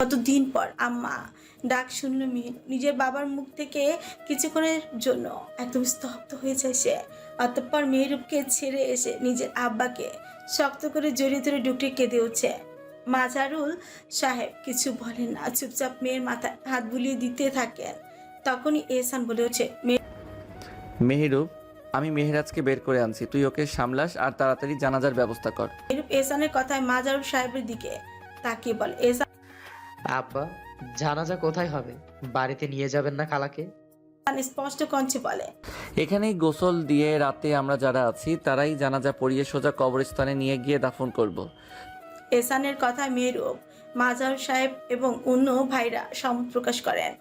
কতদিন পর আম্মা ডাক শুনল মেহেনু নিজের বাবার মুখ থেকে কিছুক্ষণের জন্য একদম স্তব্ধ হয়ে যায় সে। অতঃপর মেহরুবকে ছেড়ে এসে নিজের আব্বাকে শক্ত করে জড়িয়ে ধরে ডুকরে কেঁদে উঠছে মাজারুল সাহেব কিছু বলেন না চুপচাপ মেয়ের মাথায় হাত বুলিয়ে দিতে থাকেন তখনই এহসান বলে ওঠে মেহেরুব আমি মেহেরাজকে বের করে আনছি। তুই ওকে সামলাস আর তাড়াতাড়ি জানাজার ব্যবস্থা কর। মেহরুব এহসানের কথায় মাজারুল সাহেবের দিকে তাকিয়ে বলে এহসান আব্বা জানাজা কোথায় হবে? বাড়িতে নিয়ে যাবেন না খালাকে? স্পষ্ট কঞ্চে বলে এখানেই গোসল দিয়ে রাতে আমরা যারা আছি তারাই জানাজা পড়িয়ে সোজা কবরস্থানে নিয়ে গিয়ে দাফন করব। এহসানের কথায় মেহরুব মাজার সাহেব এবং অন্য ভাইরা সম্মত প্রকাশ করেন।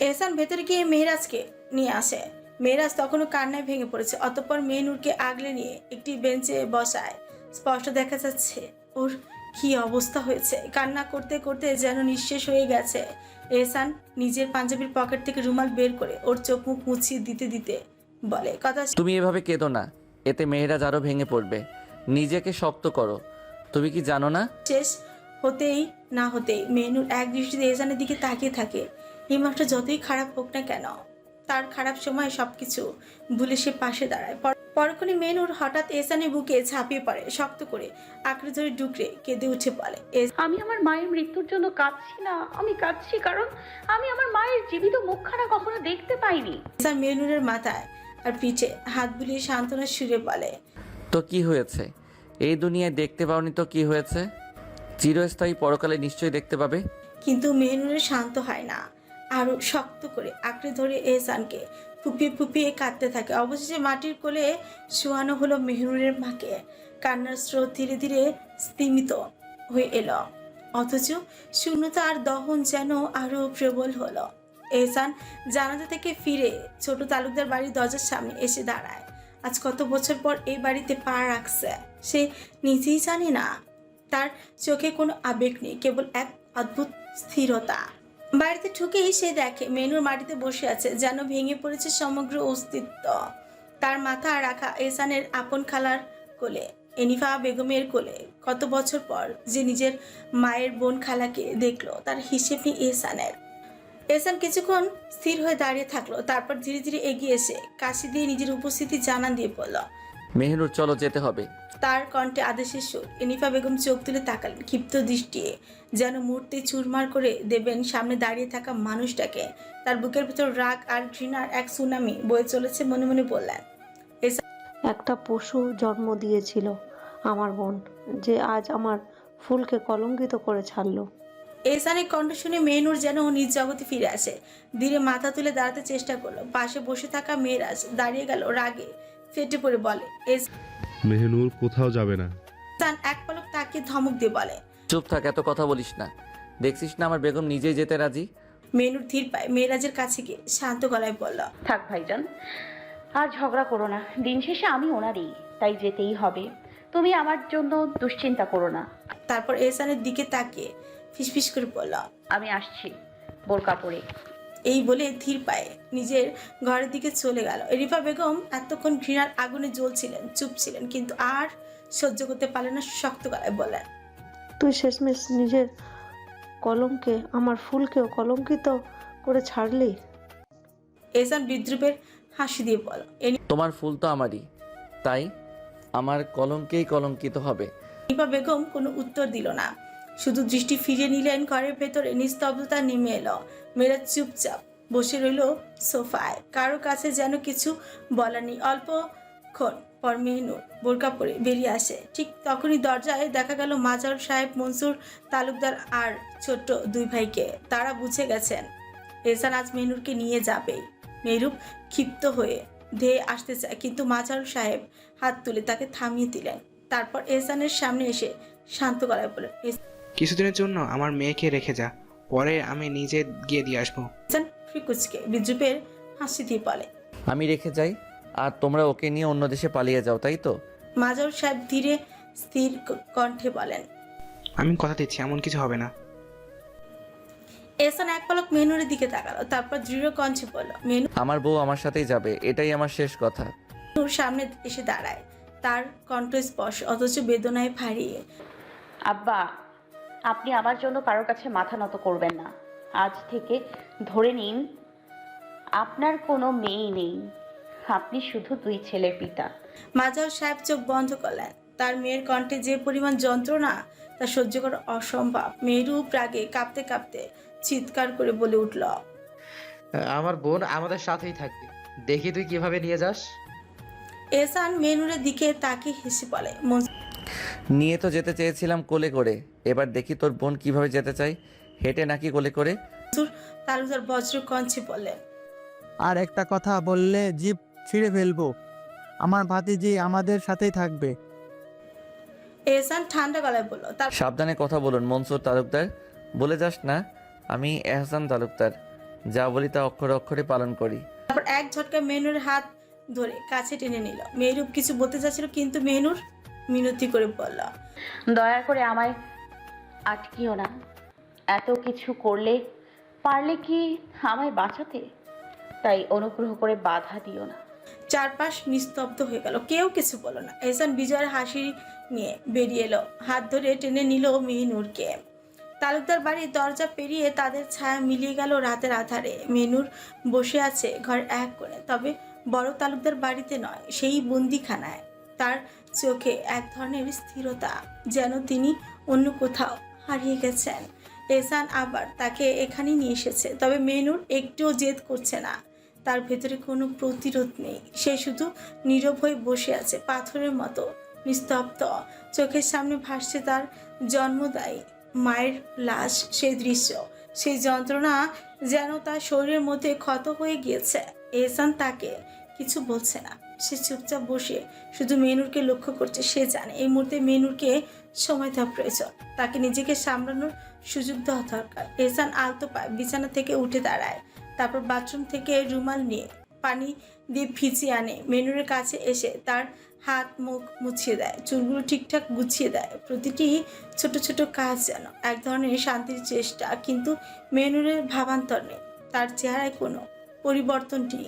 এহসান ভেতরে গিয়ে মেহরাজকে নিয়ে আসে। মেহরাজ তখনও কান্নায় ভেঙে পড়েছে অতঃপর মেহনুরকে আগলে নিয়ে একটি বেঞ্চে বসায়। স্পষ্ট দেখা যাচ্ছে ওর কি অবস্থা হয়েছে? কান্না করতে করতে যেন নিঃশেষ হয়ে গেছে। এহসান নিজের পাঞ্জাবির পকেট থেকে রুমাল বের করে ওর চোখ মুখ মুছিয়ে দিতে দিতে বলে কথা তুমি এভাবে কেঁদো না। এতে মেহেরাজ আরও ভেঙে পড়বে। নিজেকে শক্ত করো। তুমি কি জানো না? শেষ হতেই না হতেই মেনুর এক দৃষ্টিতে এজানের দিকে তাকিয়ে থাকে। এই মাসটা যতই খারাপ হোক না কেন তার খারাপ সময় সবকিছু ভুলে সে পাশে দাঁড়ায়। পরক্ষণে মেনুর হঠাৎ এসানের বুকে ঝাঁপিয়ে পড়ে শক্ত করে আঁকড়ে ধরে ডুকরে কেঁদে উঠে বলে আমি আমার মায়ের মৃত্যুর জন্য কাঁদছি না আমি কাঁদছি কারণ আমি আমার মায়ের জীবিত মুখখানা কখনো দেখতে পাইনি। এসান মেনুরের মাথায় আর পিঠে হাত বুলিয়ে সান্ত্বনার সুরে বলে তো কি হয়েছে? এই দুনিয়ায় দেখতে পাওনি তো কি হয়েছে? চিরস্থায়ী পরকালে নিশ্চয়ই দেখতে পাবে? কিন্তু মেহনুরের শান্ত হয় না আরও শক্ত করে আঁকড়ে ধরে এহসানকে ফুপিয়ে ফুপিয়ে কাঁদতে থাকে। অবশেষে মাটির কোলে শোয়ানো হলো মেহনুরের মাকে। কান্নার স্রোত ধীরে ধীরে স্তিমিত হয়ে এলো। অথচ শূন্যতা আর দহন যেন আরও প্রবল হলো। এহসান জানাজা থেকে ফিরে ছোট তালুকদার বাড়ির দরজার সামনে এসে দাঁড়ায়। আজ কত বছর পর এই বাড়িতে পা রাখছে, সে নিজেই জানে না। তার চোখে কোনো আবেগ নেই, কেবল এক অদ্ভুত স্থিরতা। বাড়িতে ঢুকেই সে দেখে মেনুর মাটিতে বসে আছে, যেন ভেঙে পড়েছে সমগ্র অস্তিত্ব। তার মাথা রাখা এসানের আপন খালার কোলে, এনিফা বেগমের কোলে। কত বছর পর যে নিজের মায়ের বোন খালাকে দেখল, তার হিসেব নেই এসানের এসান কিছুক্ষণ স্থির হয়ে দাঁড়িয়ে থাকল, তারপর ধীরে ধীরে এগিয়ে এসে কাশি দিয়ে নিজের উপস্থিতি জানান দিয়ে বলল মেহনুর চলো যেতে হবে। তার কণ্ঠে আদেশের সুর। এনিফা বেগম চোখ তুলে তাকালেন ক্ষিপ্ত দৃষ্টি যেন মূর্তি চুরমার করে দেবেন সামনে দাঁড়িয়ে থাকা মানুষটাকে। তার বুকের ভিতর রাগ আর ঘৃণার এক সুনামি বয়ে চলেছে মনে মনে বললেন একটা পশু জন্ম দিয়েছিল আমার বোন যে আজ আমার ফুলকে কলঙ্কিত করে ছাড়লো। এসানের কণ্ঠ শুনে মেহনুর যেন নিজ জগতে ফিরে আসে। ধীরে মাথা তুলে দাঁড়াতে চেষ্টা করল। পাশে বসে থাকা মেয়েরাজ দাঁড়িয়ে গেল রাগে। ফেটে পড়ে বলে। মেহনুর কোথাও যাবে না। এসান এক পলক তাকে ধমক দিয়ে বলে। চুপ থাক এত কথা বলিস না। দেখছিস না আমার বেগম নিজেই যেতে রাজি? মেনুর ধীর পায় মেয়েরাজের কাছে গিয়ে শান্ত গলায় বলল থাক ভাইজান আর ঝগড়া করো না। দিন শেষে আমি ওনারই তাই যেতেই হবে। তুমি আমার জন্য দুশ্চিন্তা করো না। তারপর এহসানের দিকে তাকিয়ে ফিসফিস করে বলল আমি আসছি বোরকা পরে। এই বলে ধীর পায়ে নিজের ঘরের দিকে চলে গেল। রিফা বেগম এতক্ষণ ঘৃণার আগুনে জ্বলছিলেন চুপ ছিলেন কিন্তু আর সহ্য করতে পারলেন না শক্ত গলায় বললেন তুই শেষমেশ নিজের কলমকে আমার ফুলকেও কলঙ্কিত করে ছাড়লি? এহসান বিদ্রুপের হাসি দিয়ে বল তোমার ফুল তো আমারই তাই আমার কলঙ্কেই কলঙ্কিত হবে। রিফা বেগম কোনো উত্তর দিল না। শুধু দৃষ্টি ফিরিয়ে নিলেন ঘরের ভেতরে, নিস্তব্ধতা নেমে এলো। মেয়েরা চুপচাপ বসে রইল সোফায়। কারও কাছে যেন কিছু বলার নেই। অল্পক্ষণ পর মেহনুর বোরকা পরে বেরিয়ে আসে। ঠিক তখনই দরজায় দেখা গেল মাজার সাহেব, মনসুর তালুকদার আর ছোট্ট দুই ভাইকে। তারা বুঝে গেছেন, এহসান আজ মেহনুরকে নিয়ে যাবেই। মেহরুব ক্ষিপ্ত হয়ে ধেয়ে আসতে চায়, কিন্তু মাজার সাহেব হাত তুলে তাকে থামিয়ে দিলেন। তারপর এহসানের সামনে এসে শান্ত গলায় বলেন কিছুদিনের জন্য আমার মেয়েকে রেখে যা পরে আমি নিজে গিয়ে দিয়ে আসব। ফিকুচকে বিদ্রুপের হাসি দিয়ে বলে আমি রেখে যাই আর তোমরা ওকে নিয়ে অন্য দেশে পালিয়ে যাও তাই তো? মাজার সাহেব ধীরে স্থির ক- কণ্ঠে বলেন আমি কথা দিচ্ছি এমন কিছু হবে না। এহসান এক পলক মেনুরের দিকে তাকালো তারপর দৃঢ় কণ্ঠে বলল মেনু আমার বউ আমার সাথেই যাবে এটাই আমার শেষ কথা। মেনুর সামনে এসে দাঁড়ায় তার কণ্ঠ স্পর্শ অথচ বেদনায় ভারিয়ে। আব্বা আপনি আমার জন্য কারোর কাছে মাথা নত করবেন না। আজ থেকে ধরে নিন আপনার কোনো মেয়ে নেই। আপনি শুধু দুই ছেলের পিতা। মাজার সাহেব চোখ বন্ধ করলেন। তার মেয়ের কণ্ঠে যে পরিমাণ যন্ত্রণা তা সহ্য করা অসম্ভব। মেয়েরূপ রাগে কাঁপতে কাঁপতে চিৎকার করে বলে উঠল আমার বোন আমাদের সাথেই থাকবে। দেখি তুই কীভাবে নিয়ে যাস। এসান মেনুরের দিকে তাকে হেসে বলে মন নিয়ে তো যেতে চেয়েছিলাম কোলে করে। এবার দেখি তোর বোন কীভাবে যেতে চাই হেঁটে নাকি কোলে করে? তালুদার বজ্র কঞ্চে বললেন আর একটা কথা বললে জিপ ছিঁড়ে ফেলব। আমার ভাতিজি আমাদের সাথেই থাকবে। এহসান ঠান্ডা গলায় বলল তার সাবধানে কথা বলুন মনসুর তালুকদার। বলে যাস না আমি এহসান তালুকদার। যা বলি তা অক্ষরে অক্ষরে পালন করি। তারপর এক ঝটকা মেনুর হাত ধরে কাছে টেনে নিল। মেহরুব কিছু বলতে চাচ্ছিল কিন্তু মেহনুর মিনতি করে বলল দয়া করে আমায় আটকিও না। এত কিছু করলে পারলে কি আমায় বাঁচাতে? তাই অনুগ্রহ করে বাধা দিও না। চারপাশ নিস্তব্ধ হয়ে গেল। কেউ কিছু বলল না। এহসান বিজয়ের হাসি নিয়ে বেরিয়ে এলো। হাত ধরে টেনে নিল মেহনুরকে। তালুকদার বাড়ির দরজা পেরিয়ে তাদের ছায়া মিলিয়ে গেল রাতের আধারে। মেনুর বসে আছে ঘর এক করে তবে বড় তালুকদার বাড়িতে নয় সেই বন্দিখানায়। তার চোখে এক ধরনের স্থিরতা যেন তিনি অন্য কোথাও হারিয়ে গেছেন। এসান আবার তাকে এখানে নিয়ে এসেছে, তবে মেনুর একটুও জেদ করছে না। তার ভেতরে কোনো প্রতিরোধ নেই। সে শুধু নীরব হয়ে বসে আছে পাথরের মতো, নিস্তব্ধ। চোখের সামনে ভাসছে তার জন্মদায়ী মায়ের লাশ, সেই দৃশ্য। সেই যন্ত্রণা যেন তার শরীরের মধ্যে ক্ষত হয়ে গিয়েছে। এসান তাকে কিছু বলছে না। সে চুপচাপ বসে শুধু মেনুরকে লক্ষ্য করছে, সে জানে এই মুহূর্তে মেনুরকে সময় দেওয়া প্রয়োজন। তাকে নিজেকে সামলানোর সুযোগ দেওয়া দরকার। এহসান আলতো পায় বিছানা থেকে উঠে দাঁড়ায়। তারপর বাথরুম থেকে রুমাল নিয়ে পানি দিয়ে ভিজিয়ে আনে। মেনুরের কাছে এসে তার হাত, মুখ মুছিয়ে দেয়। চুলগুলো ঠিকঠাক গুছিয়ে দেয়। প্রতিটি ছোট ছোট কাজ যেন এক ধরনের শান্তির চেষ্টা। কিন্তু মেনুরের ভাবান্তর নেই। তার চেহারায় কোনো পরিবর্তনটি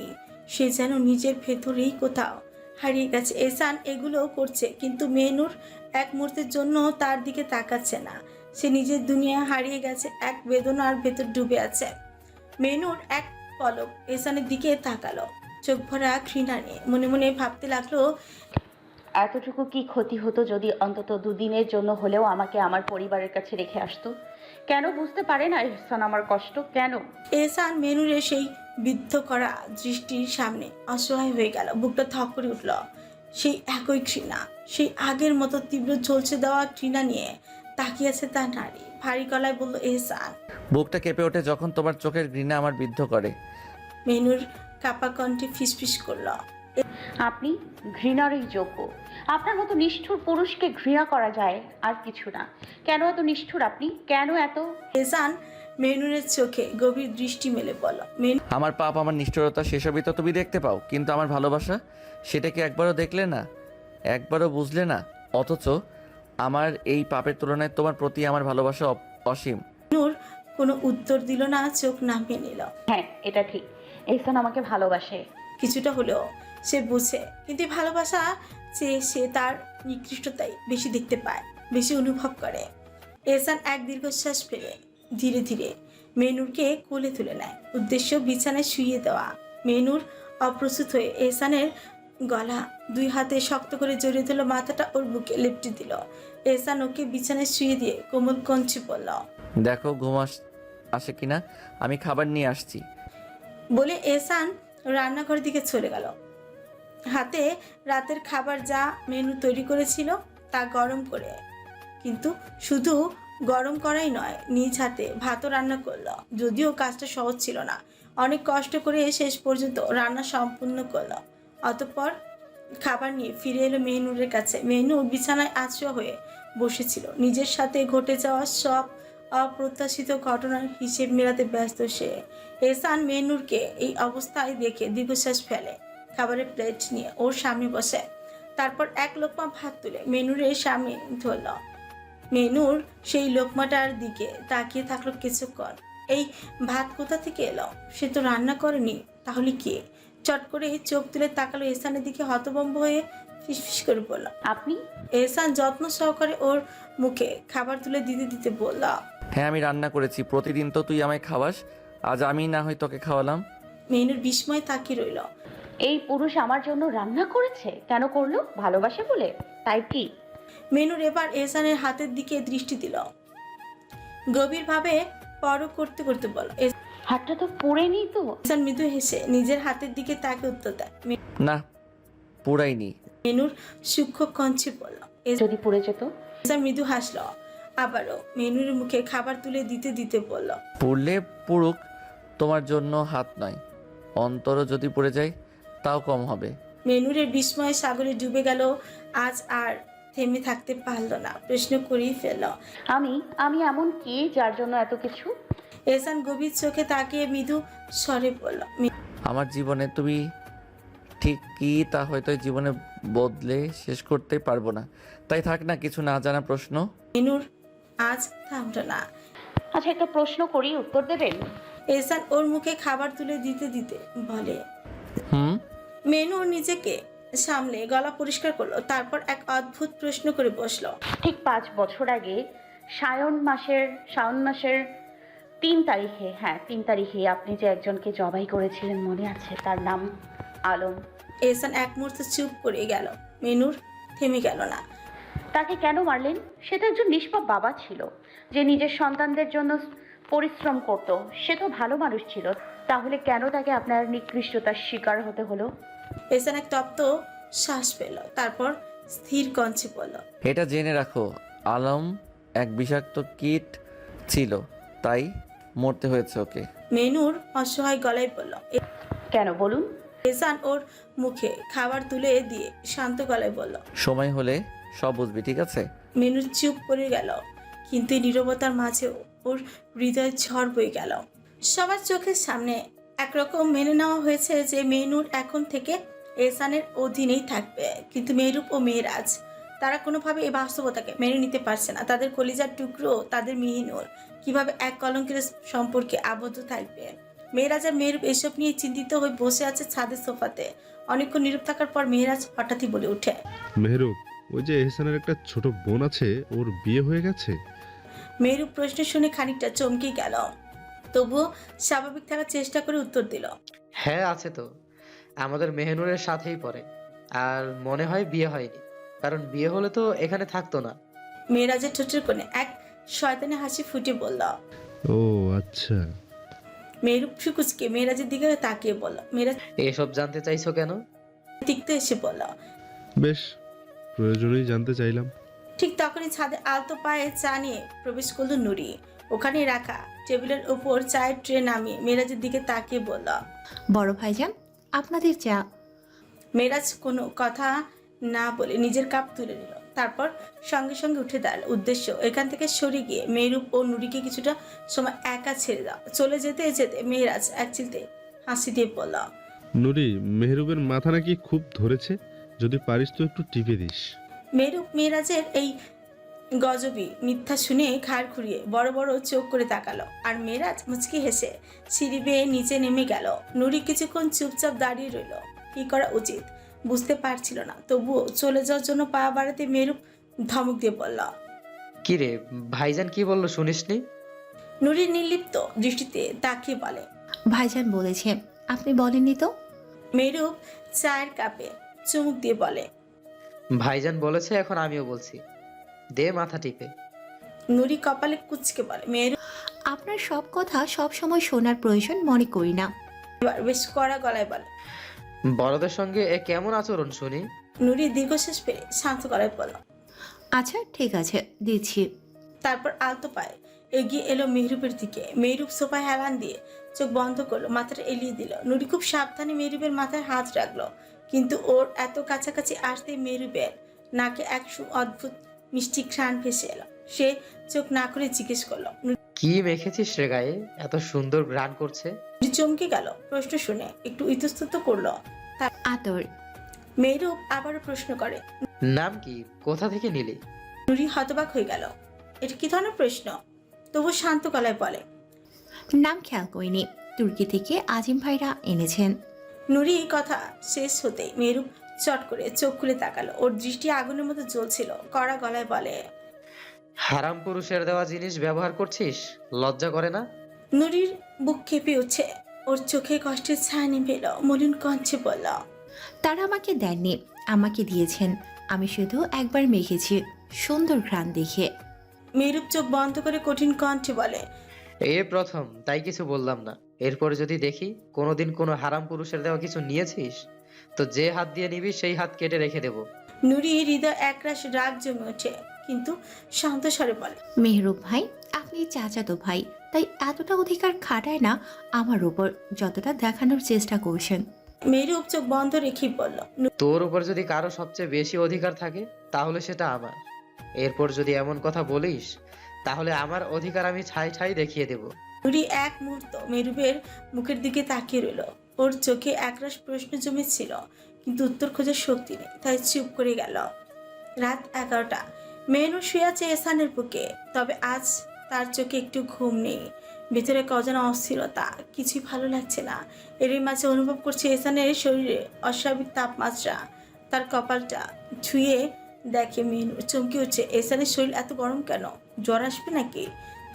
সে যেন নিজের ভেতরেই কোথাও। হারিয়ে গেছে। এসান এগুলোও করছে কিন্তু মেনুর এক মুহূর্তের জন্য তার দিকে তাকাচ্ছে না। সে নিজের দুনিয়া হারিয়ে গেছে এক বেদনার ভেতর ডুবে আছে। মেনুর এক পলক এসানের দিকে তাকালো। চোখ ভরা ঘৃণা নিয়ে মনে মনে ভাবতে লাগল এতটুকু কি ক্ষতি হতো যদি অন্তত দুদিনের জন্য হলেও আমাকে আমার পরিবারের কাছে রেখে আসতো? কেন? বুঝতে পারে না ইহসান আমার কষ্ট। কেন? এসান মেনুরে সেই বিদ্ধ করা দৃষ্টির সামনে অসহায় হয়ে গেল। বুকটা থক করে উঠল। সেই একই ঘৃণা সেই আগের মতো তীব্র ঝলসে দেওয়া ঘৃণা নিয়ে তাকিয়েছে তার নারী। ভারী গলায় বলল এহসান। বুকটা কেঁপে ওঠে যখন তোমার চোখের ঘৃণা আমার বিদ্ধ করে। মেনুর কাপা কণ্ঠে ফিসফিস করল। আপনি ঘৃণারই যোগ্য। আপনার মতো নিষ্ঠুর পুরুষকে ঘৃণা করা যায় আর কিছু না। কেন এত নিষ্ঠুর আপনি? কেন এত? এহসান মেনুরের চোখে গভীর দৃষ্টি মেলে বলল মেনু আমার পাপ আমার নিষ্ঠুরতা সেসবই তো তুমি দেখতে পাও। কিন্তু আমার ভালোবাসা সেটা কি একবারও দেখলে না? একবারও বুঝলে না? অথচ আমার এই পাপের তুলনায় তোমার প্রতি আমার ভালোবাসা অপ- অসীম। মেনুর কোনো উত্তর দিল না চোখ নামিয়ে নিল। হ্যাঁ এটা ঠিক। এহসান আমাকে ভালোবাসে। কিছুটা হলেও সে বুঝে কিন্তু এই ভালোবাসা চেয়ে সে তার নিকৃষ্টতাই বেশি দেখতে পায় বেশি অনুভব করে। এহসান এক দীর্ঘশ্বাস ফেলে। ধীরে ধীরে মেনুরকে কোলে তুলে নেয়। উদ্দেশ্য বিছানায় শুইয়ে দেওয়া। মেনুর অপ্রস্তুত হয়ে এহসানের গলা দুই হাতে শক্ত করে জড়িয়ে দিল মাথাটা ওর বুকে লেপটে দিল। এহসান ওকে বিছানায় শুয়ে দিয়ে কোমল কঞ্চি পড়ল দেখো ঘুম আস- আসে কিনা? আমি খাবার নিয়ে আসছি। বলে এহসান রান্নাঘরের দিকে চলে গেল। হাতে রাতের খাবার যা মেনু তৈরি করেছিল তা গরম করে কিন্তু শুধু গরম করাই নয়, নিজ হাতে ভাতও রান্না করল। যদিও কাজটা সহজ ছিল না। অনেক কষ্ট করে শেষ পর্যন্ত রান্না সম্পূর্ণ করল। অতঃপর খাবার নিয়ে ফিরে এলো মেহনুরের কাছে। মেহনুর বিছানায় আশ্রয় হয়ে বসেছিল। নিজের সাথে ঘটে যাওয়া সব অপ্রত্যাশিত ঘটনার হিসেব মেলাতে ব্যস্ত সে। এহসান মেহনুরকে এই অবস্থায় দেখে দীর্ঘশ্বাস ফেলে। খাবারের প্লেট নিয়ে ওর সামনে বসে। তারপর এক লোকমা ভাত তুলে মেনুরের সামনে ধরল। মেনুর সেই লোকমাটার দিকে তাকিয়ে থাকল কিছুক্ষণ। এই ভাত কোথা থেকে এলো? সে তো রান্না করেনি। তাহলে কে? চট করে চোখ তুলে তাকালো এহসানের দিকে হতভম্ব হয়ে ফিসফিস করে বলল আপনি? এহসান যত্ন সহকারে ওর মুখে খাবার তুলে দিতে দিতে বলল হ্যাঁ আমি রান্না করেছি। প্রতিদিন তো তুই আমায় খাওয়াস। আজ আমি না হয় তোকে খাওয়ালাম। মেনুর বিস্ময় তাকিয়ে রইল এই পুরুষ আমার জন্য রান্না করেছে? কেন করল? ভালোবাসে বলে? তাই কি? মেনুর এবার এহসানের হাতের দিকে দৃষ্টি দিল। গভীরভাবে পরক করতে করতে বল হাতটা তো পড়েনি তো। এহসান মৃদু হেসে নিজের হাতের দিকে তাকে উত্তর দেয়। না পুরাইনি মেনুর সূক্ষ্ম কঞ্চে বলল যদি পড়ে যেত? এহসান মৃদু হাসলো। আবারও মেনুর মুখে খাবার তুলে দিতে দিতে বলল পড়লে পড়ুক তোমার জন্য হাত নয় অন্তরও যদি পড়ে যায় তাও কম হবে। মেনুরের বিস্ময় সাগরে ডুবে গেল আজ আর থেমে থাকতে পারল না। প্রশ্ন করেই ফেলল আমি আমি এমন কি যার জন্য এত কিছু? এসান গভীর চোখে তাকিয়ে মৃদু স্বরে বলল আমার জীবনে তুমি ঠিক কি তা হয়তো জীবনে বদলে শেষ করতে পারব না। তাই থাক না কিছু না জানা প্রশ্ন। মিনুর আজ থামল না। আচ্ছা একটা প্রশ্ন করি উত্তর দেবেন? এসান ওর মুখে খাবার তুলে দিতে দিতে বলে হুম? মেনুর নিজেকে সামলে গলা পরিষ্কার করল তারপর এক অদ্ভুত প্রশ্ন করে বসল। ঠিক পাঁচ বছর আগে সায়ন মাসের শাওন মাসের তিন তারিখে হ্যাঁ তিন তারিখে আপনি যে একজনকে জবাই করেছিলেন মনে আছে তার নাম আলম। এহসান এক মুহূর্তে চুপ করে গেল। মেনুর থেমে গেল না। তাকে কেন মারলেন? সে তো একজন নিষ্পাপ বাবা ছিল যে নিজের সন্তানদের জন্য পরিশ্রম করত। সে তো ভালো মানুষ ছিল। তাহলে কেন তাকে আপনার নিকৃষ্টতার শিকার হতে হলো? এহসান এক তপ্ত শ্বাস পেল তারপর স্থির কঞ্চে বলল এটা জেনে রাখো আলম এক বিষাক্ত কীট ছিল তাই মরতে হয়েছে ওকে। মেনুর অসহায় গলায় বলল কেন বলুন? এহসান ওর মুখে খাবার তুলে দিয়ে শান্ত গলায় বলল সময় হলে সব বুঝবি ঠিক আছে? মেনুর চুপ করে গেল কিন্তু নীরবতার মাঝেও ওর হৃদয় ঝড় বয়ে গেল। সবার চোখের সামনে একরকম মেনে নেওয়া হয়েছে যে মেনুর এখন থেকে এহসানের অধীনেই থাকবে। কিন্তু মেহরুপ ও মেহরাজ তারা কোনোভাবে এই বাস্তবতাকে মেনে নিতে পারছে না। তাদের কলিজার টুকরো তাদের মিহিনুর কীভাবে এক কলঙ্কের সম্পর্কে আবদ্ধ থাকবে। মেহরাজ আর মেহরুপ এসব নিয়ে চিন্তিত হয়ে বসে আছে ছাদের সোফাতে। অনেকক্ষণ নীরব থাকার পর মেহরাজ হঠাৎই বলে ওঠে মেহরুব ওই যে এহসানের একটা ছোট বোন আছে ওর বিয়ে হয়ে গেছে? মেরু প্রশ্ন শুনে খানিকটা চমকে গেল। তবুও স্বাভাবিক থাকার চেষ্টা করে উত্তর দিল। হ্যাঁ আছে তো। আমাদের মেহনুরের সাথেই পড়ে। আর মনে হয় বিয়ে হয়নি। কারণ বিয়ে হলে তো এখানে থাকতো না। মেয়েরাজের ঠোঁটের কোণে এক শয়তানি হাসি ফুটে বলল ও আচ্ছা। মেরু ফুকুচকে মেয়েরাজের দিকে তাকিয়ে বলল মেয়েরাজ এসব জানতে চাইছো কেন? তিক্ত এসে বলল বেশ প্রয়োজনেই জানতে চাইলাম। ঠিক তখনই ছাদে আলতো পায়ে চা নিয়ে প্রবেশ করল নুরি। ওখানে রাখা টেবিলের উপর চায়ের ট্রে নামিয়ে মেয়েরাজের দিকে তাকিয়ে বলল বড় ভাইজান আপনাদের চা। মেয়েরাজ কোনো কথা না বলে নিজের কাপ তুলে নিল। তারপর সঙ্গে সঙ্গে উঠে দাঁড়াল। উদ্দেশ্য এখান থেকে সরে গিয়ে মেহরুপ ও নুরিকে কিছুটা সময় একা ছেড়ে দাও। চলে যেতে যেতে মেয়েরাজ এক চিলতে হাসি দিয়ে বলল নুরি মেহরুবের মাথা নাকি খুব ধরেছে। যদি পারিস তো একটু টিপে দিস। মেহরুপ মেয়েরাজের এই গজবি মিথ্যা শুনে ঘাড় ঘুরিয়ে বড় বড় চোখ করে তাকালো। আর মেয়েরাজ মুচকি হেসে সিঁড়ি বেয়ে নিচে নেমে গেল। নুরি কিছুক্ষণ চুপচাপ দাঁড়িয়ে রইল। কি করা উচিত? বুঝতে পারছিল না। তবুও চলে যাওয়ার জন্য পা বাড়াতে মেরুপ ধমক দিয়ে বলল কি রে ভাইজান কি বলল শুনিসনি? নুরি নির্লিপ্ত দৃষ্টিতে তাকিয়ে বলে ভাইজান বলেছে আপনি বলেননি তো? মেরুপ চায়ের কাপে চুমুক দিয়ে বলে ভাইজান বলেছে এখন আমিও বলছি। দে মাথা টিপে। নুরি কপালে কুচকে বলে মেরুপ আপনার সব কথা সব সময় শোনার প্রয়োজন মনে করি না। এবার বেশ কড়া গলায় বলে বড়দের সঙ্গে এ কেমন আচরণ শুনি? নুরি দীর্ঘশ্বাস পেরে শান্ত গলায় বলল আচ্ছা ঠিক আছে দিচ্ছি। তারপর আলতো পায়ে এগিয়ে এলো মেহরুবের দিকে। মেহরুব সোফায় হেলান দিয়ে চোখ বন্ধ করল মাথাটা এলিয়ে দিল। নুরি খুব সাবধানে মেহরুবের মাথায় হাত রাখল কিন্তু ওর এত কাছাকাছি আসতে মেহরুবের নাকে এক সু অদ্ভুত মিষ্টি ঘ্রাণ ভেসে এলো। সে চোখ না করে জিজ্ঞেস করল কি মেখেছিস রে গায়ে? এত সুন্দর গ্রান করছে। নুরি চমকে গেল প্রশ্ন শুনে একটু ইতস্তত করল। আতর মেহরুব আবারও প্রশ্ন করে নাম কি? কোথা থেকে নিলি? নুরি হতবাক হয়ে গেল। এটা কি ধরনের প্রশ্ন? তবু শান্ত গলায় বলে নাম খেয়াল করিনি। তুর্কি থেকে আজিম ভাইরা এনেছেন। নুরি কথা শেষ হতে মেরুপ চট করে চোখ খুলে তাকালো। ওর দৃষ্টি আগুনের মতো জ্বলছিল। কড়া গলায় বলে হারাম পুরুষের দেওয়া জিনিস ব্যবহার করছিস? লজ্জা করে না? নুরির বুক কেঁপে উঠছে। ওর চোখে কষ্টের ছায়া নেমে এলো। মলিন কঞ্চে বলল তারা আমাকে দেননি আমাকে দিয়েছেন। আমি শুধু একবার মেখেছি সুন্দর ঘ্রাণ দেখে। মেরুপ চোখ বন্ধ করে কঠিন কণ্ঠে বলে এ প্রথম তাই কিছু বললাম না। এরপর যদি দেখি কোনোদিন কোনো হারাম পুরুষের দেওয়া কিছু নিয়েছিস? তো যে হাত দিয়ে নিবি সেই হাত কেটে রেখে দেবো। নুরি হৃদয় একরাশ রাগ জমে ওঠে কিন্তু শান্ত স্বরে বলে মেহরুব ভাই আপনি চাচাতো ভাই তাই এতটা অধিকার খাটায় না আমার উপর যতটা দেখানোর চেষ্টা করছেন। মেরুপ চোখ বন্ধ রেখেই বলল তোর উপর যদি কারও সবচেয়ে বেশি অধিকার থাকে তাহলে সেটা আমার। এরপর যদি এমন কথা বলিস তাহলে আমার অধিকার আমি ছাই ছাই দেখিয়ে দেব। নুরি এক মুহূর্ত মেরুবের মুখের দিকে তাকিয়ে রইল ওর চোখে একরাশ প্রশ্ন জমেছিল, কিন্তু উত্তর খোঁজার শক্তি নেই, তাই চুপ করে গেল। রাত এগারোটা। মেনু শুয়ে আছে এসানের বুকে, তবে আজ তার চোখে একটু ঘুম নেই। ভিতরে কজনা অস্থিরতা, কিছুই ভালো লাগছে না। এরই মাঝে অনুভব করছে এসানের শরীরে অস্বাভাবিক তাপমাত্রা। তার কপালটা ছুঁয়ে দেখে মেনু, চমকে উঠছে, এসানের শরীর এত গরম কেন? জ্বর আসবে নাকি?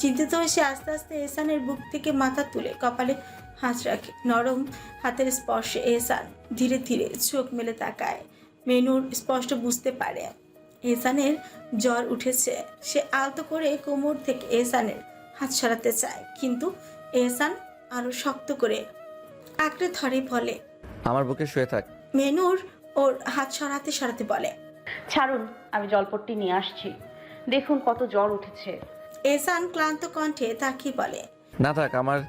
চিন্তিত হয়ে সে আস্তে আস্তে এসানের বুক থেকে মাথা তুলে কপালে হাত রাখে। নরম হাতের স্পর্শে এসান ধীরে ধীরে চোখ মেলে তাকায়। মেনুর স্পষ্ট বুঝতে পারে। এসানের জ্বর উঠেছে। সে আলতো করে কোমর থেকে এসানের হাত সরাতে চায়। কিন্তু এসান আরও শক্ত করে আঁকড়ে ধরে বলে আমার বুকে শুয়ে থাক। মেনুর ওর হাত সরাতে সরাতে বলে ছাড়ুন আমি জলপট্টি নিয়ে আসছি। দেখুন কত জ্বর উঠেছে। এসান ক্লান্ত কণ্ঠে তাকিয়ে বলে না থাক আমার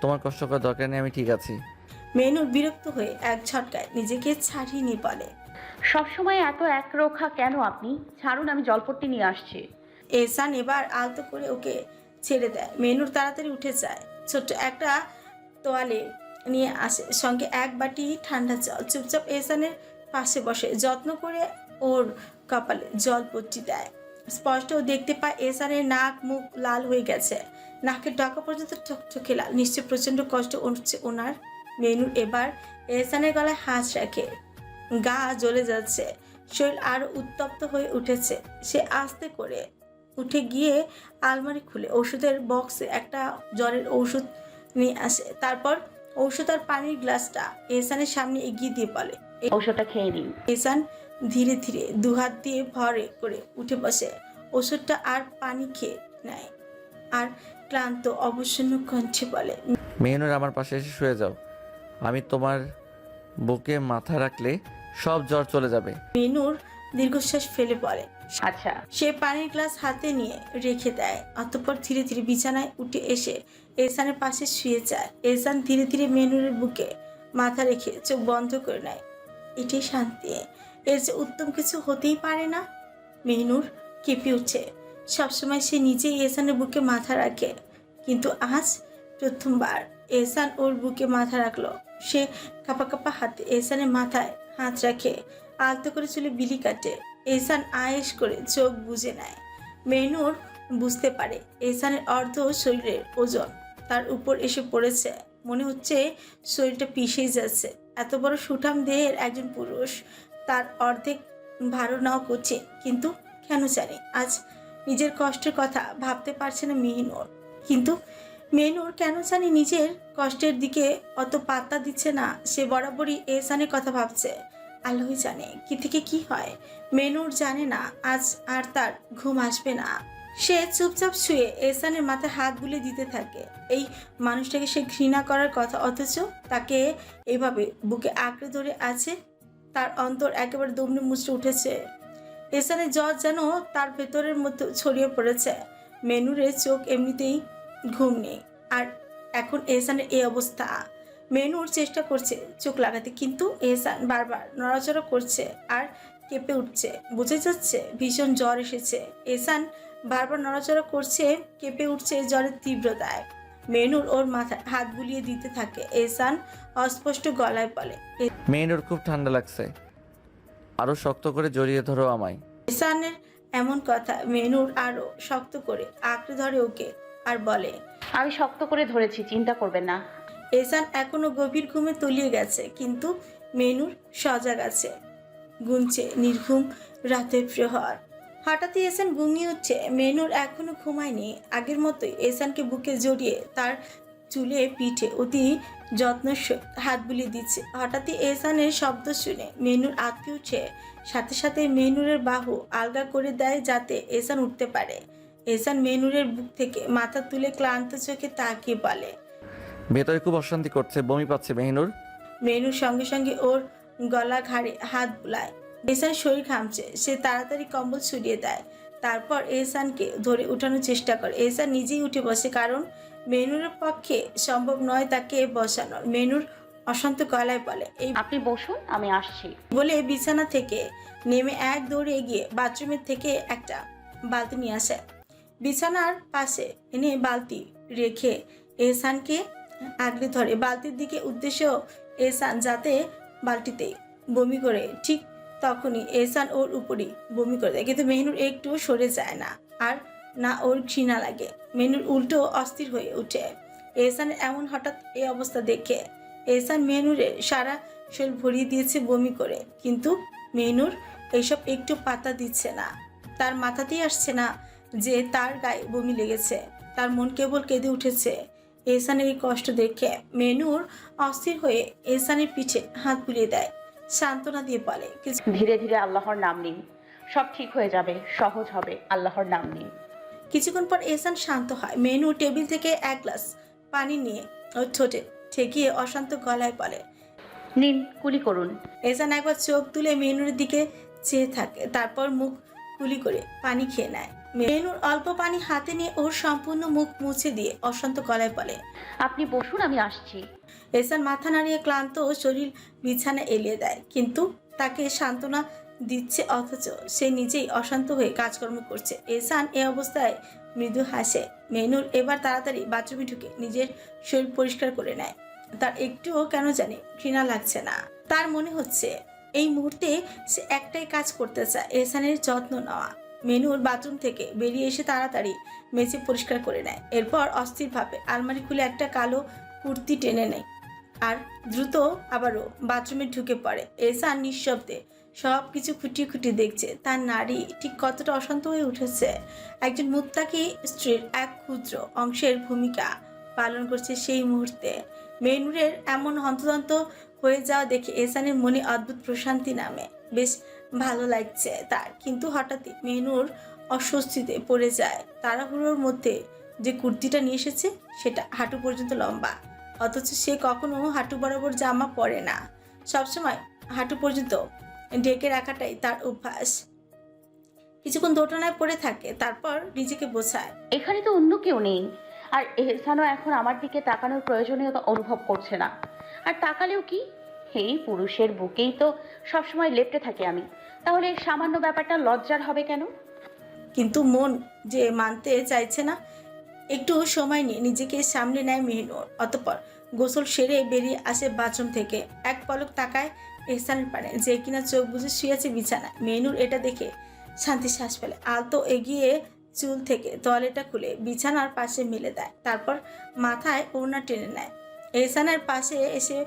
তোমার কষ্ট করার দরকার নেই আমি ঠিক আছি। মেনুর বিরক্ত হয়ে এক ঝটকায় নিজেকে ছাড়িয়ে নিয়ে বলে সবসময় এত একরোখা কেন আপনি? ছাড়ুন আমি জলপট্টি নিয়ে আসছি। এসান এবার আলতো করে ওকে ছেড়ে দেয়। মেনুর তাড়াতাড়ি উঠে যায়। ছোট্ট একটা তোয়ালে নিয়ে আসে। সঙ্গে এক বাটি ঠান্ডা জল। চুপচাপ এসানের পাশে বসে যত্ন করে ওর কপালে জল পট্টি দেয়। স্পষ্ট ও দেখতে পায় এসানের নাক মুখ লাল হয়ে গেছে। নাকের ডকা পর্যন্ত ঠকঠকে লাল নিশ্চয় প্রচণ্ড কষ্ট উঠছে ওনার। মেনুর এবার এসানের গলায় হাত রাখে। গা জ্বলে যাচ্ছে। শরীর আরও উত্তপ্ত হয়ে উঠেছে। সে আস্তে করে উঠে গিয়ে আলমারি খুলে ওষুধের বক্সে একটা জ্বরের ওষুধ নিয়ে আসে। তারপর ঔষধ আর পানির গ্লাসটা এসানের সামনে এগিয়ে দিয়ে বলে ঔষধটা খেয়ে নিন। এসান ধীরে ধীরে দুহাত দিয়ে ভরে করে উঠে বসে। ওষুধটা আর পানি খেয়ে নেয়। আর ক্লান্ত অবসন্ন কণ্ঠে বলে মেহনুর আমার পাশে এসে শুয়ে যাও। আমি তোমার বুকে মাথা রাখলে সব জ্বর চলে যাবে। মেনুর দীর্ঘশ্বাস ফেলে পড়ে আচ্ছা। সে পানির গ্লাস হাতে নিয়ে রেখে দেয় অতঃপর ধীরে ধীরে বিছানায় উঠে এসে এসানের পাশে শুয়ে যায়। এসান ধীরে ধীরে মেনুরের বুকে মাথা রেখে চোখ বন্ধ করে নেয়। এটাই শান্তি। এর যে উত্তম কিছু হতেই পারে না। মেহনুর কেঁপে উঠছে সবসময় সে নিজেই এসানের বুকে মাথা রাখে। কিন্তু আজ প্রথমবার এসান ওর বুকে মাথা রাখল। সে কাপা কাপা হাতে এসানের মাথায় হাত রাখে, আলতো করে চুলে বিলি কাটে। এসান আয়েস করে চোখ বুজে নেয়। মেনুর বুঝতে পারে এসানের অর্ধ শরীরের ওজন তার উপর এসে পড়েছে। মনে হচ্ছে শরীরটা পিষেই যাচ্ছে। এত বড় সুঠাম দেহের একজন পুরুষ তার অর্ধেক ভারো নাও করছে, কিন্তু কেন জানে? আজ নিজের কষ্টের কথা ভাবতে পারছে না মেহনুর। কিন্তু মেনুর কেন জানি নিজের কষ্টের দিকে অত পাত্তা দিচ্ছে না, সে বরাবরই এসানের কথা ভাবছে। আল্লাহই জানে কি থেকে কি হয় মেনুর জানে না, আজ আর তার ঘুম আসবে না। সে চুপচাপ শুয়ে এসানের মাথায় হাত বুলে দিতে থাকে। এই মানুষটাকে সে ঘৃণা করার কথা, অথচ তাকে এভাবে বুকে আঁকড়ে ধরে আছে, তার অন্তর একেবারে দমনে মুচড়ে উঠেছে। এসানের জ্বর যেন তার ভেতরের মধ্যে ছড়িয়ে পড়েছে। মেনুরের চোখ এমনিতেই ঘুম নেই। আর এখন এসানের এই অবস্থা। মেনুর চেষ্টা করছে চোখ লাগাতে, কিন্তু এহসান বারবার নড়াচড়া করছে আর কেঁপে উঠছে। বুঝে যাচ্ছে ভীষণ জ্বর এসেছে। এহসান বারবার নড়াচড়া করছে, কেঁপে উঠছে জ্বরের তীব্রতায়। মেনুর ওর মাথায় হাত বুলিয়ে দিতে থাকে। এহসান অস্পষ্ট গলায় বলে মেনুর খুব ঠান্ডা লাগছে। আরও শক্ত করে জড়িয়ে ধরো আমায়। এহসানের এমন কথা মেনুর আরও শক্ত করে আঁকড়ে ধরে ওকে আর বলে আমি শক্ত করে ধরেছি চিন্তা করবেন না। এসান এখনও গভীর ঘুমে তলিয়ে গেছে কিন্তু মেনুর সজাগ আছে। গুনছে নির্ঘুম রাতের প্রহর। হঠাৎই এসান ঘুমিয়ে উঠছে মেনুর এখনও ঘুমায়নি। আগের মতোই এসানকে বুকে জড়িয়ে তার চুলে পিঠে অতি যত্ন হাত বুলিয়ে দিচ্ছে। হঠাৎই এসানের শব্দ শুনে মেনুর আটকে উঠে। সাথে সাথে মেনুরের বাহু আলগা করে দেয় যাতে এসান উঠতে পারে। এসান মেনুরের বুক থেকে মাথা তুলে ক্লান্ত চোখে তাকিয়ে বলে ভেতরে খুব অশান্তি করছে বমি পাচ্ছে মেহিনুর। মেনুর সঙ্গে সঙ্গে ওর গলা ঘাড়ে হাত বুলায়। এসান শরীর ঘামছে সে তাড়াতাড়ি কম্বল ছড়িয়ে দেয়। তারপর এহসানকে ধরে উঠানোর চেষ্টা করে। এহসান নিজেই উঠে বসে কারণ মেনুরের পক্ষে সম্ভব নয় তাকে বসানোর। মেনুর অশান্ত গলায় বলে এই আপনি বসুন আমি আসছি। বলে বিছানা থেকে নেমে এক দৌড়ে এগিয়ে বাথরুমের থেকে একটা বালতি নিয়ে আসে। বিছানার পাশে এনে বালতি রেখে এহসানকে আগলে ধরে। বালতির দিকে উদ্দেশ্য এহসান যাতে বালতিতে বমি করে ঠিক তখনই এহসান ওর উপরই বমি করে দেয়। কিন্তু মেহনুর একটু সরে যায় না। আর না ওর ঘৃণা লাগে। মেনুর উল্টো অস্থির হয়ে ওঠে এহসানের এমন হঠাৎ এই অবস্থা দেখে। এহসান মেনুরের সারা শরীর ভরিয়ে দিয়েছে বমি করে। কিন্তু মেনুর এইসব একটু পাতা দিচ্ছে না। তার মাথাতেই আসছে না যে তার গায়ে বমি লেগেছে। তার মন কেবল কেঁদে উঠেছে। এহসানের এই কষ্ট দেখে মেনুর অস্থির হয়ে এহসানের পিঠে হাত বুলিয়ে দেয়। সান্ত্বনা দিয়ে বলে ধীরে ধীরে আল্লাহর নাম নিন। সব ঠিক হয়ে যাবে, সহজ হবে, আল্লাহর নাম নিন। কিছুক্ষণ পর এসান শান্ত হয়। মেনু টেবিল থেকে এক গ্লাস পানি নিয়ে ওর ঠোঁটে ঠেকিয়ে অশান্ত গলায় বলে নিন কুলি করুন। এসান একবার চোখ তুলে মেনুর দিকে চেয়ে থাকে তারপর মুখ কুলি করে পানি খেয়ে নেয়। মেনুর অল্প পানি হাতে নিয়ে ওর সম্পূর্ণ মুখ মুছে দিয়ে অশান্ত গলায় বলে আপনি বসুন আমি আসছি। এসান মাথা নাড়িয়ে ক্লান্ত ও শরীর বিছানা এলিয়ে দেয় কিন্তু তাকে সান্ত্বনা দিচ্ছে অথচ সে নিজেই অশান্ত হয়ে কাজকর্ম করছে। এহসান এ অবস্থায় মৃদু হাসে। মেনুর এবার তাড়াতাড়ি বাথরুমে ঢুকে নিজের শরীর পরিষ্কার করে নেয়। তার একটুও কেন জানে ঘৃণা লাগছে না। তার মনে হচ্ছে, এই মুহূর্তে সে একটাই কাজ করতে চায়, এহসানের যত্ন নেওয়া। মেনুর বাথরুম থেকে বেরিয়ে এসে তাড়াতাড়ি মেঝে পরিষ্কার করে নেয়। এরপর অস্থিরভাবে আলমারি খুলে একটা কালো কুর্তি টেনে নেয় আর দ্রুত আবারও বাথরুমে ঢুকে পড়ে। এসান নিঃশব্দে সব কিছু খুঁটিয়ে খুঁটিয়ে দেখছে। তার নারী ঠিক কতটা অশান্ত হয়ে উঠেছে। একজন মুত্তাকি স্ত্রীর এক ক্ষুদ্র অংশের ভূমিকা পালন করছে সেই মুহূর্তে। মেনুরের এমন হন্তদন্ত হয়ে যাওয়া দেখে এসানের মনে অদ্ভুত প্রশান্তি নামে। বেশ ভালো লাগছে তার, কিন্তু হঠাৎই মেনুর অস্বস্তিতে পড়ে যায়। তাড়াহুড়োর মধ্যে যে কুর্তিটা নিয়ে এসেছে, সেটা হাঁটু পর্যন্ত লম্বা। অথচ সে কখনো হাঁটু বরাবর জামা পরে না। সবসময় হাঁটু পর্যন্ত ঢেকে রাখাটাই তার অভ্যাস। কিছুক্ষণ দোটানায় পড়ে থাকে তারপর নিজেকে বোঝায়। এখানে তো অন্য কেউ নেই আর এহসানও এখন আমার দিকে তাকানোর প্রয়োজনীয়তা অনুভব করছে না। আর তাকালেও কি? এই পুরুষের বুকেই তো সবসময় লেপটে থাকি আমি। তাহলে এই সামান্য ব্যাপারটা লজ্জার হবে কেন? কিন্তু মন যে মানতে চাইছে না একটু সময় নিয়ে নিজেকে সামনে নেয় মেহনুর। অতপর গোসল সেরে বেরিয়ে আসে বাথরুম থেকে। এক পলক তাকায় এহসানের পানে যে কিনা চোখ বুঝে শুয়েছে বিছানায়। মেনুর এটা দেখে শান্তি শ্বাস ফেলে। আলতো এগিয়ে চুল থেকে তোয়ালেটা খুলে বিছানার পাশে মেলে দেয়। তারপর মাথায় ওড়না টেনে নেয়। এহসানের পাশে এসে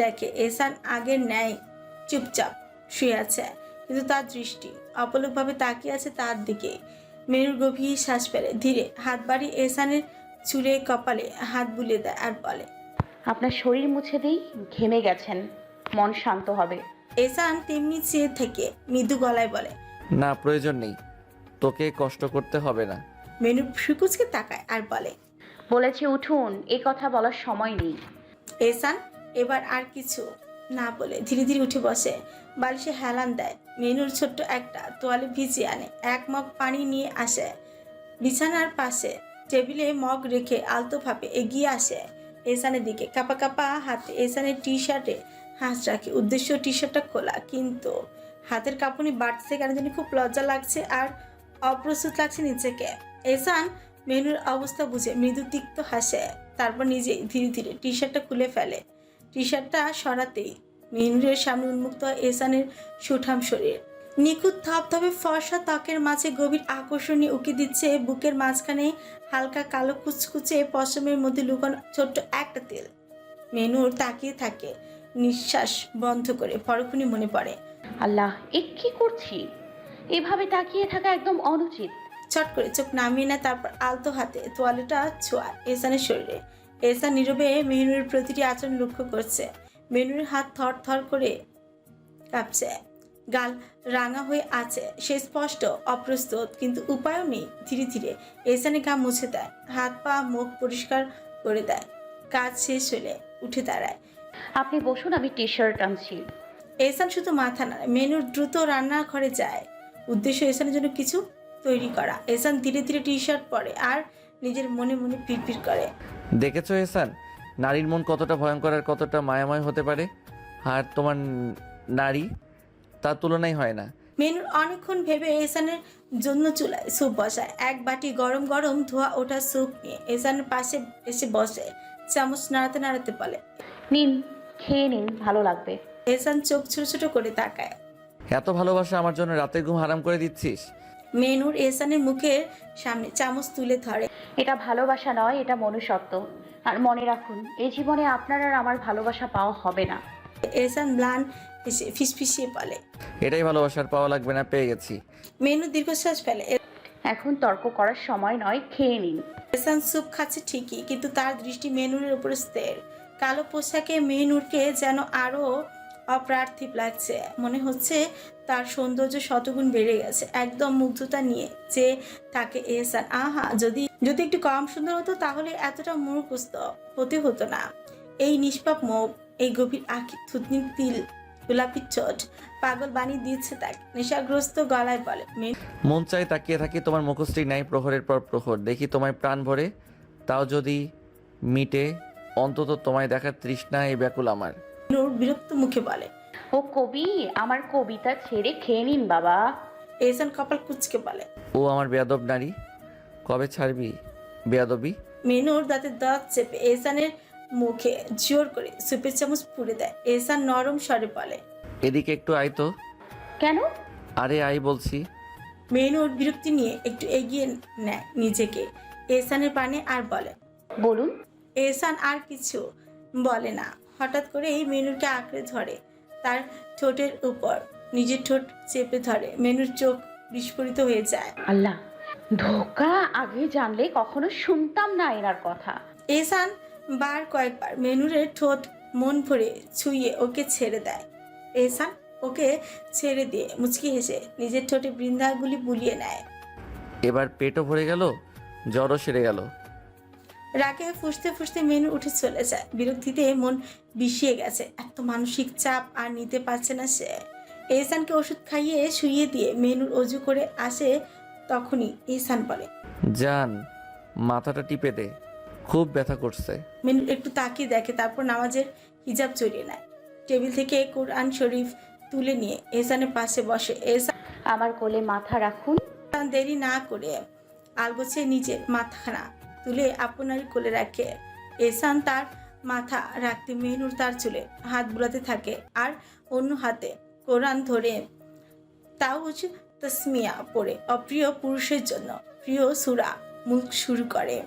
দেখে এহসান আগের ন্যায় চুপচাপ শুয়ে আছে। কিন্তু তার দৃষ্টি অপলকভাবে তাকিয়ে আছে তার দিকে। মেনুর গভীর শ্বাস ফেলে। ধীরে হাত বাড়িয়ে এহসানের চুলে কপালে হাত বুলিয়ে দেয় আর বলে, আপনার শরীর মুছে দিই, ঘেমে গেছেন। মন শান্ত হবে। এহসান তেমনি চেয়ে থেকে মৃদু গলায় বলে না প্রয়োজন নেই। তোকে কষ্ট করতে হবে না। মেনু ফ্রিকুচকে তাকায় আর বলে বলেছি উঠুন এ কথা বলার সময় নেই। এহসান এবার আর কিছু না বলে ধীরে ধীরে উঠে বসে বালিশে হেলান দেয়। মেনুর ছোট্ট একটা তোয়ালে ভিজিয়ে আনে এক মগ পানি নিয়ে আসে। বিছানার পাশে টেবিলে মগ রেখে আলতোভাবে এগিয়ে আসে এসানের দিকে। কাপা কাপা হাতে এসানের টি শার্টে হাত রাখি উদ্দেশ্য টি শার্টটা খোলা। কিন্তু হাতের কাঁপুনি বাড়ছে কেন জানি খুব লজ্জা লাগছে আর অপ্রস্তুত লাগছে নিজেকে। এসান মেনুর অবস্থা বুঝে মৃদু তিক্ত হাসে। তারপর নিজে ধীরে ধীরে টি শার্টটা খুলে ফেলে। টি শার্টটা সরাতেই মেনুরের সামনে উন্মুক্ত হয় এসানের সুঠাম শরীর। নিখুঁত থপথপে ফর্সা ত্বকের মাঝে গভীর আকর্ষণীয় উকি দিচ্ছে। বুকের মাঝখানে হালকা কালো কুচকুচে পশমের মধ্যে লুকানো ছোট্ট একটা তেল। মেনুর তাকিয়ে থাকে। নিঃশ্বাস বন্ধ করে পরক্ষণই মনে পড়ে। আল্লাহ এ কি করছি? এভাবে তাকিয়ে থাকা একদম অনুচিত। চট করে চোখ নামিয়ে নেয় তারপর আলতো হাতে তোয়ালেটা ছোঁয়া এসানের শরীরে। এসান নীরবে মেহনুরের প্রতিটি আচরণ লক্ষ্য করছে। মেহনুরের হাত থর থর করে কাঁপছে। গাল রাঙা হয়ে আছে। সে স্পষ্ট অপ্রস্তুত কিন্তু উপায়ও নেই। ধীরে ধীরে এসানে গা মুছে দেয়। হাত পা মুখ পরিষ্কার করে দেয়। কাজ শেষ হলে উঠে দাঁড়ায়। আপনি বসুন আমি টি শার্ট আনছি। এসান শুধু মাথা নাড়ে। মেনুর দ্রুত রান্না রান্নাঘরে যায়। উদ্দেশ্য এসানের জন্য কিছু তৈরি করা। এসান ধীরে ধীরে টি শার্ট পরে আর নিজের মনে মনে পিড়পিড় করে। দেখেছ এহসান? নারীর মন কতটা ভয়ঙ্কর আর কতটা মায়াময় হতে পারে? আর তোমার নারী? তার তুলনাই হয় না। মেনুর অনেকক্ষণ ভেবে এসানের জন্য চুলায় স্যুপ বসায়। এক বাটি গরম গরম ধোয়া ওঠা স্যুপ নিয়ে এসানের পাশে এসে বসে। চামচ নাড়াতে নাড়াতে বলে। নিন খেয়ে নিন ভালো লাগবে। এসান চোখ ছোট ছোট করে তাকায়। এত ভালোবাসা আমার জন্য রাতের ঘুম হারাম করে দিচ্ছিস? মেনুর এসানের মুখের সামনে চামচ তুলে ধরে। এটা ভালোবাসা নয় এটা মনুষ্যত্ব। আর মনে রাখুন এই জীবনে আপনার আর আমার ভালোবাসা পাওয়া হবে না। এসান ম্লান এসে ফিসফিসিয়ে বলে। এটাই ভালোবাসার পাওয়া লাগবে না পেয়ে গেছি। মেনু দীর্ঘশ্বাস ফেলে। এখন তর্ক করার সময় নয় খেয়ে নিন। এসান স্যুপ খাচ্ছে ঠিকই কিন্তু তার দৃষ্টি মেনুরের উপর স্থির। কালো পোশাকে মেনুরকে যেন আরও অপ্রার্থিব লাগছে। মনে হচ্ছে তার সৌন্দর্য শতগুণ বেড়ে গেছে, একদম মুগ্ধতা নিয়ে যে তাকে এহসান। আহা, যদি যদি একটু কম সুন্দর হতো তাহলে এতটা মুখস্থ হতে হতো না। এই নিষ্পাপ মুখ এই গভীর আখি, থুতনি, তিল, গোলাপি চট, পাগল বানিয়ে দিচ্ছে তাকে, নেশাগ্রস্ত গলায় বলে মন চাই তাকিয়ে থাকি তোমার মুখশ্রী নাই প্রহরের পর প্রহর, দেখি তোমায় প্রাণ ভরে, তাও যদি মিটে অন্তত তোমায় দেখার তৃষ্ণা এই ব্যাকুল আমার। মেনুর বিরক্ত মুখে বলে ও কবি আমার কবিতা ছেড়ে খেয়ে নিন বাবা। এহসান কপাল কুচকে বলে ও আমার বেয়াদব নারী কবে ছাড়বি বেয়াদবি? মেনুর দাঁতের দাঁত চেপে এহসানের মুখে জোর করে সুপের চামচ পুড়ে দেয়। এহসান নরম স্বরে বলে এদিকে একটু আয় তো। কেন? আরে আই বলছি। মেনুর বিরক্তি নিয়ে একটু এগিয়ে নেয় নিজেকে। এহসানের পানে আর বলে বলুন। এহসান আর কিছু বলে না। হঠাৎ করে এই মেনুরকে আঁকড়ে ধরে তার ঠোঁটের উপর। নিজের ঠোঁট চেপে ধরে। মেনুর চোখ বিস্ফোরিত হয়ে যায়। আল্লাহ ধোকা? আগে জানলে কখনো শুনতাম না এনার কথা। এহসান বার কয়েকবার মেনুরের ঠোঁট মন ভরে ছুঁয়ে ওকে ছেড়ে দেয়। এহসান ওকে ছেড়ে দিয়ে মুচকি হেসে নিজের ঠোঁটে বৃন্দাগুলি বুলিয়ে নেয়। এবার পেটও ভরে গেল জ্বরও সেরে গেল। রাগে ফুসতে ফুসতে মেনু উঠে চলে যায়। বিরক্তিতে মন বিষিয়ে গেছে। এত মানসিক চাপ আর নিতে পারছে না সে। এহসানকে ওষুধ খাইয়ে শুইয়ে দিয়ে মেনুর অজু করে আসে তখনই এহসান বলে জান মাথাটা টিপে দে। খুব ব্যথা করছে। মেনু একটু তাকিয়ে দেখে তারপর নামাজের হিজাব চড়িয়ে নেয়। টেবিল থেকে কোরআন শরীফ তুলে নিয়ে এহসানের পাশে বসে। এহসান আমার কোলে মাথা রাখুন। দেরি না করে আলগোছে নিজের মাথাখানা তুলে আপনার কোলে রাখে। এসান তার মাথা রাখতে মেহনুর তার চুলে হাত বুলাতে থাকে আর অন্য হাতে কোরআন ধরে। হচ্ছে তসমিয়া পড়ে অপ্রিয় পুরুষের জন্য। প্রিয় সুরা মুখ শুরু করে।